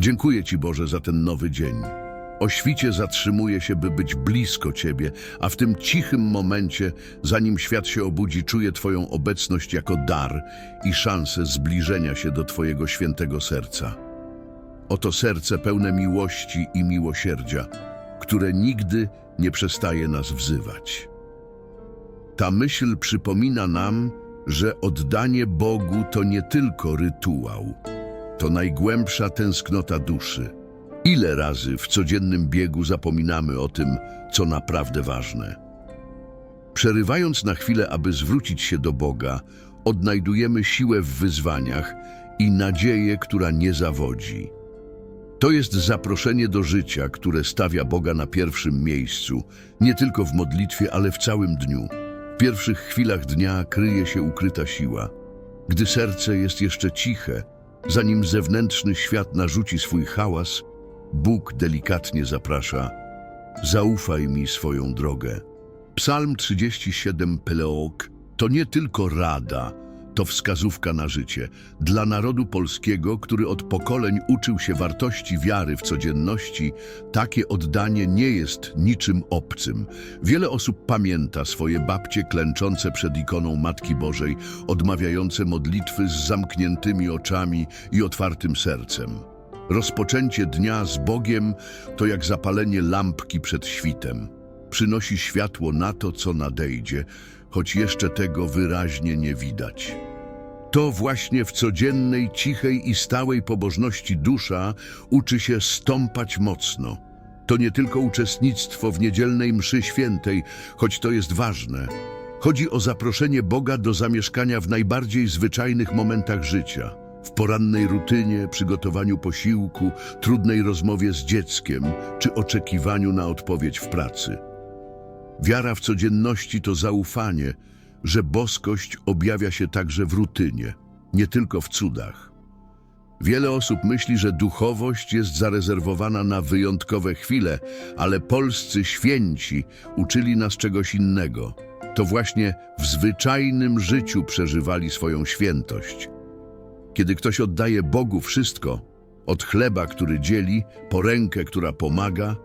Dziękuję Ci, Boże, za ten nowy dzień. O świcie zatrzymuję się, by być blisko Ciebie, a w tym cichym momencie, zanim świat się obudzi, czuję Twoją obecność jako dar i szansę zbliżenia się do Twojego świętego serca. Oto serce pełne miłości i miłosierdzia, które nigdy nie przestaje nas wzywać. Ta myśl przypomina nam, że oddanie Bogu to nie tylko rytuał, to najgłębsza tęsknota duszy. Ile razy w codziennym biegu zapominamy o tym, co naprawdę ważne? Przerywając na chwilę, aby zwrócić się do Boga, odnajdujemy siłę w wyzwaniach i nadzieję, która nie zawodzi. To jest zaproszenie do życia, które stawia Boga na pierwszym miejscu, nie tylko w modlitwie, ale w całym dniu. W pierwszych chwilach dnia kryje się ukryta siła. Gdy serce jest jeszcze ciche, zanim zewnętrzny świat narzuci swój hałas, Bóg delikatnie zaprasza: Zaufaj mi swoją drogę. Psalm 37 Peleok to nie tylko rada, to wskazówka na życie. Dla narodu polskiego, który od pokoleń uczył się wartości wiary w codzienności, takie oddanie nie jest niczym obcym. Wiele osób pamięta swoje babcie klęczące przed ikoną Matki Bożej, odmawiające modlitwy z zamkniętymi oczami i otwartym sercem. Rozpoczęcie dnia z Bogiem to jak zapalenie lampki przed świtem. Przynosi światło na to, co nadejdzie, choć jeszcze tego wyraźnie nie widać. To właśnie w codziennej, cichej i stałej pobożności dusza uczy się stąpać mocno. To nie tylko uczestnictwo w niedzielnej mszy świętej, choć to jest ważne. Chodzi o zaproszenie Boga do zamieszkania w najbardziej zwyczajnych momentach życia. W porannej rutynie, przygotowaniu posiłku, trudnej rozmowie z dzieckiem czy oczekiwaniu na odpowiedź w pracy. Wiara w codzienności to zaufanie, że boskość objawia się także w rutynie, nie tylko w cudach. Wiele osób myśli, że duchowość jest zarezerwowana na wyjątkowe chwile, ale polscy święci uczyli nas czegoś innego. To właśnie w zwyczajnym życiu przeżywali swoją świętość. Kiedy ktoś oddaje Bogu wszystko, od chleba, który dzieli, po rękę, która pomaga,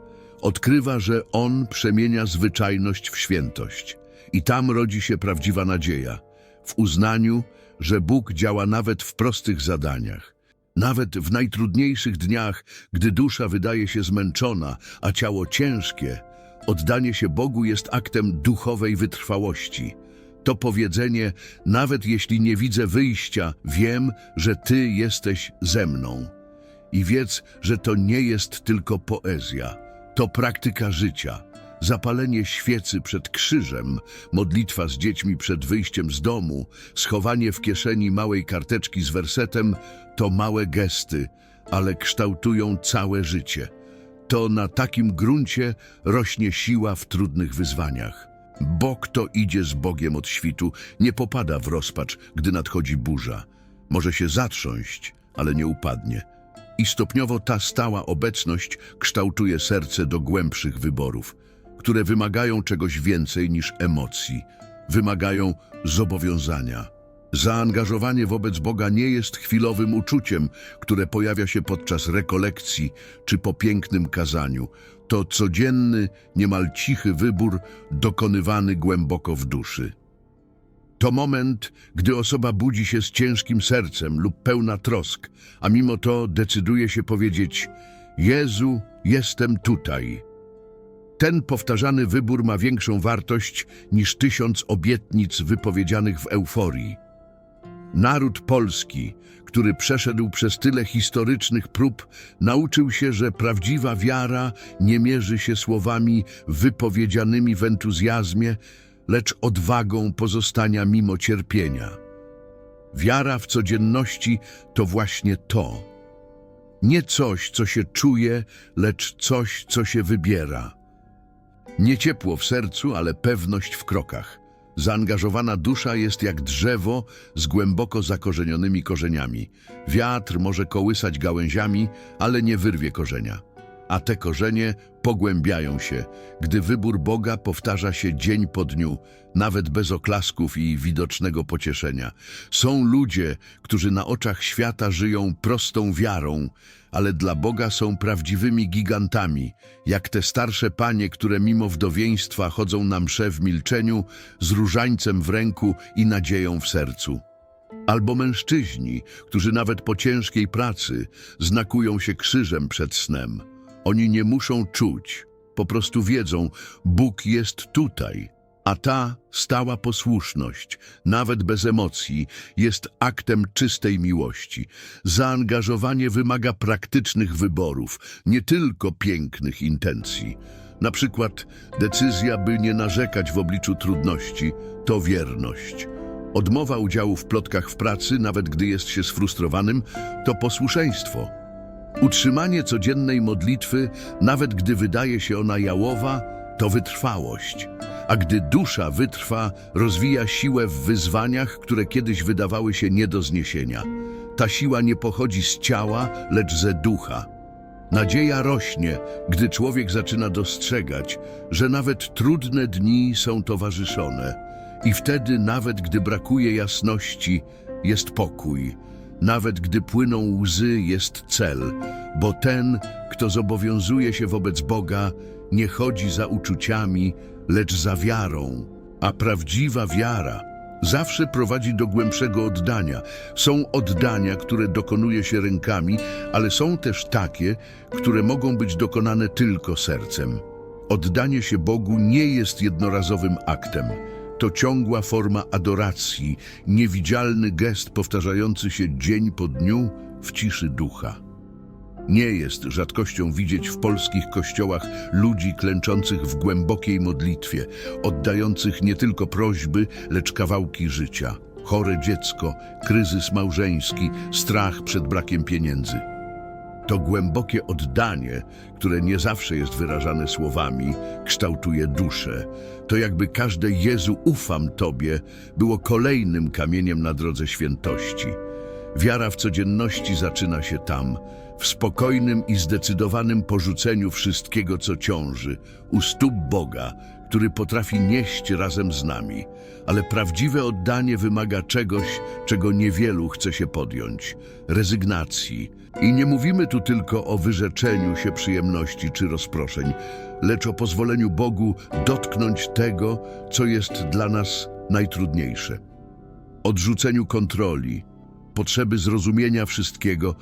odkrywa, że On przemienia zwyczajność w świętość. I tam rodzi się prawdziwa nadzieja, w uznaniu, że Bóg działa nawet w prostych zadaniach. Nawet w najtrudniejszych dniach, gdy dusza wydaje się zmęczona, a ciało ciężkie, oddanie się Bogu jest aktem duchowej wytrwałości. To powiedzenie, nawet jeśli nie widzę wyjścia, wiem, że Ty jesteś ze mną. I wiedz, że to nie jest tylko poezja, to praktyka życia. Zapalenie świecy przed krzyżem, modlitwa z dziećmi przed wyjściem z domu, schowanie w kieszeni małej karteczki z wersetem to małe gesty, ale kształtują całe życie. To na takim gruncie rośnie siła w trudnych wyzwaniach. Bo kto idzie z Bogiem od świtu, nie popada w rozpacz, gdy nadchodzi burza. Może się zatrząść, ale nie upadnie. I stopniowo ta stała obecność kształtuje serce do głębszych wyborów, które wymagają czegoś więcej niż emocji, wymagają zobowiązania. Zaangażowanie wobec Boga nie jest chwilowym uczuciem, które pojawia się podczas rekolekcji czy po pięknym kazaniu. To codzienny, niemal cichy wybór dokonywany głęboko w duszy. To moment, gdy osoba budzi się z ciężkim sercem lub pełna trosk, a mimo to decyduje się powiedzieć: Jezu, jestem tutaj. Ten powtarzany wybór ma większą wartość niż tysiąc obietnic wypowiedzianych w euforii. Naród polski, który przeszedł przez tyle historycznych prób, nauczył się, że prawdziwa wiara nie mierzy się słowami wypowiedzianymi w entuzjazmie, lecz odwagą pozostania mimo cierpienia. Wiara w codzienności to właśnie to. Nie coś, co się czuje, lecz coś, co się wybiera. Nie ciepło w sercu, ale pewność w krokach. Zaangażowana dusza jest jak drzewo z głęboko zakorzenionymi korzeniami. Wiatr może kołysać gałęziami, ale nie wyrwie korzenia. A te korzenie pogłębiają się, gdy wybór Boga powtarza się dzień po dniu, nawet bez oklasków i widocznego pocieszenia. Są ludzie, którzy na oczach świata żyją prostą wiarą, ale dla Boga są prawdziwymi gigantami, jak te starsze panie, które mimo wdowieństwa chodzą na msze w milczeniu, z różańcem w ręku i nadzieją w sercu. Albo mężczyźni, którzy nawet po ciężkiej pracy znakują się krzyżem przed snem. Oni nie muszą czuć, po prostu wiedzą, Bóg jest tutaj. A ta stała posłuszność, nawet bez emocji, jest aktem czystej miłości. Zaangażowanie wymaga praktycznych wyborów, nie tylko pięknych intencji. Na przykład decyzja, by nie narzekać w obliczu trudności, to wierność. Odmowa udziału w plotkach w pracy, nawet gdy jest się sfrustrowanym, to posłuszeństwo. Utrzymanie codziennej modlitwy, nawet gdy wydaje się ona jałowa, to wytrwałość. A gdy dusza wytrwa, rozwija siłę w wyzwaniach, które kiedyś wydawały się nie do zniesienia. Ta siła nie pochodzi z ciała, lecz ze ducha. Nadzieja rośnie, gdy człowiek zaczyna dostrzegać, że nawet trudne dni są towarzyszone. I wtedy, nawet gdy brakuje jasności, jest pokój. Nawet gdy płyną łzy, jest cel, bo ten, kto zobowiązuje się wobec Boga, nie chodzi za uczuciami, lecz za wiarą. A prawdziwa wiara zawsze prowadzi do głębszego oddania. Są oddania, które dokonuje się rękami, ale są też takie, które mogą być dokonane tylko sercem. Oddanie się Bogu nie jest jednorazowym aktem. To ciągła forma adoracji, niewidzialny gest powtarzający się dzień po dniu w ciszy ducha. Nie jest rzadkością widzieć w polskich kościołach ludzi klęczących w głębokiej modlitwie, oddających nie tylko prośby, lecz kawałki życia. Chore dziecko, kryzys małżeński, strach przed brakiem pieniędzy. To głębokie oddanie, które nie zawsze jest wyrażane słowami, kształtuje duszę. To jakby każde Jezu, ufam Tobie, było kolejnym kamieniem na drodze świętości. Wiara w codzienności zaczyna się tam, w spokojnym i zdecydowanym porzuceniu wszystkiego, co ciąży, u stóp Boga, który potrafi nieść razem z nami. Ale prawdziwe oddanie wymaga czegoś, czego niewielu chce się podjąć rezygnacji. I nie mówimy tu tylko o wyrzeczeniu się przyjemności czy rozproszeń, lecz o pozwoleniu Bogu dotknąć tego, co jest dla nas najtrudniejsze. Odrzuceniu kontroli, potrzeby zrozumienia wszystkiego,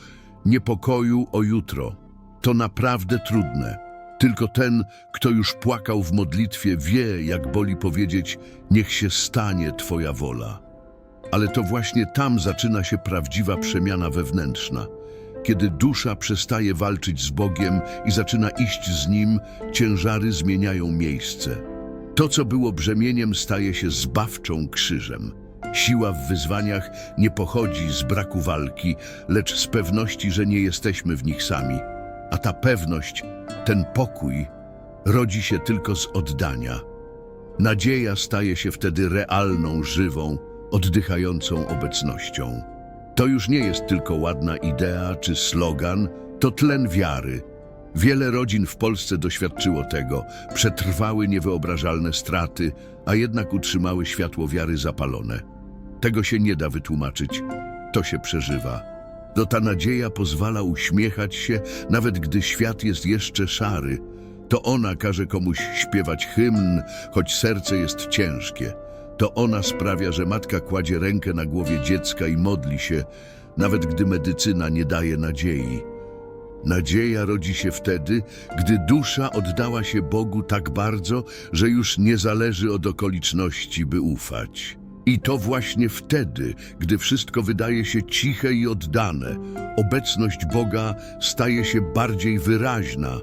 niepokoju o jutro. To naprawdę trudne. Tylko ten, kto już płakał w modlitwie, wie, jak boli powiedzieć: Niech się stanie Twoja wola. Ale to właśnie tam zaczyna się prawdziwa przemiana wewnętrzna. Kiedy dusza przestaje walczyć z Bogiem i zaczyna iść z Nim, ciężary zmieniają miejsce. To, co było brzemieniem, staje się zbawczą krzyżem. Siła w wyzwaniach nie pochodzi z braku walki, lecz z pewności, że nie jesteśmy w nich sami. A ta pewność, ten pokój, rodzi się tylko z oddania. Nadzieja staje się wtedy realną, żywą, oddychającą obecnością. To już nie jest tylko ładna idea czy slogan, to tlen wiary. Wiele rodzin w Polsce doświadczyło tego, przetrwały niewyobrażalne straty, a jednak utrzymały światło wiary zapalone. Tego się nie da wytłumaczyć, to się przeżywa. To ta nadzieja pozwala uśmiechać się, nawet gdy świat jest jeszcze szary. To ona każe komuś śpiewać hymn, choć serce jest ciężkie. To ona sprawia, że matka kładzie rękę na głowie dziecka i modli się, nawet gdy medycyna nie daje nadziei. Nadzieja rodzi się wtedy, gdy dusza oddała się Bogu tak bardzo, że już nie zależy od okoliczności, by ufać. I to właśnie wtedy, gdy wszystko wydaje się ciche i oddane, obecność Boga staje się bardziej wyraźna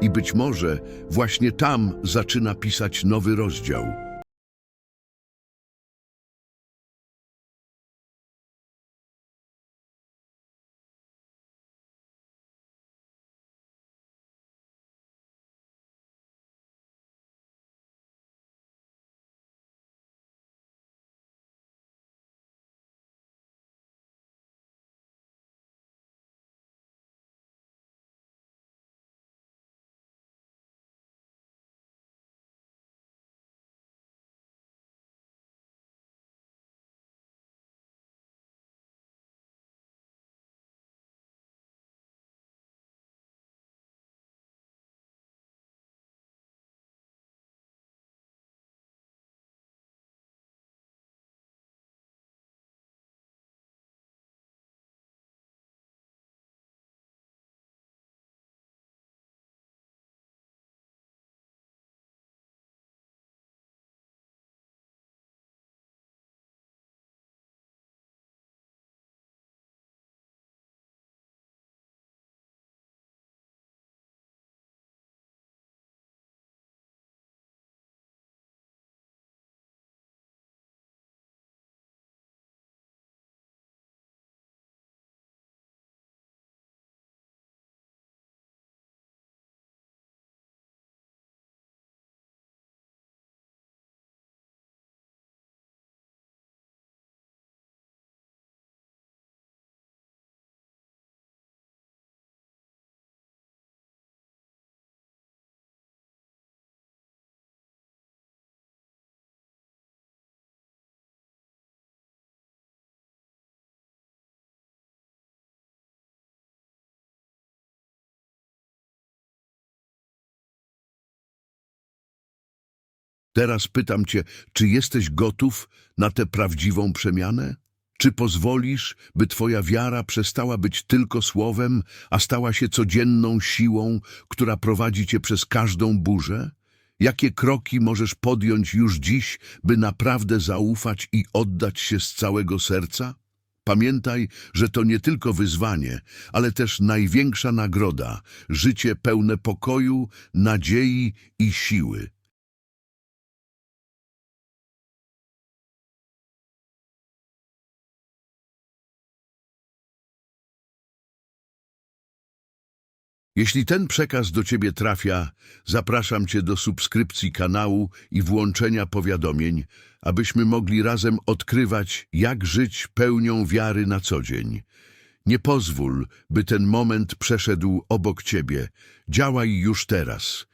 i być może właśnie tam zaczyna pisać nowy rozdział. Teraz pytam cię, czy jesteś gotów na tę prawdziwą przemianę? Czy pozwolisz, by twoja wiara przestała być tylko słowem, a stała się codzienną siłą, która prowadzi cię przez każdą burzę? Jakie kroki możesz podjąć już dziś, by naprawdę zaufać i oddać się z całego serca? Pamiętaj, że to nie tylko wyzwanie, ale też największa nagroda życie pełne pokoju, nadziei i siły. Jeśli ten przekaz do Ciebie trafia, zapraszam Cię do subskrypcji kanału i włączenia powiadomień, abyśmy mogli razem odkrywać, jak żyć pełnią wiary na co dzień. Nie pozwól, by ten moment przeszedł obok Ciebie. Działaj już teraz.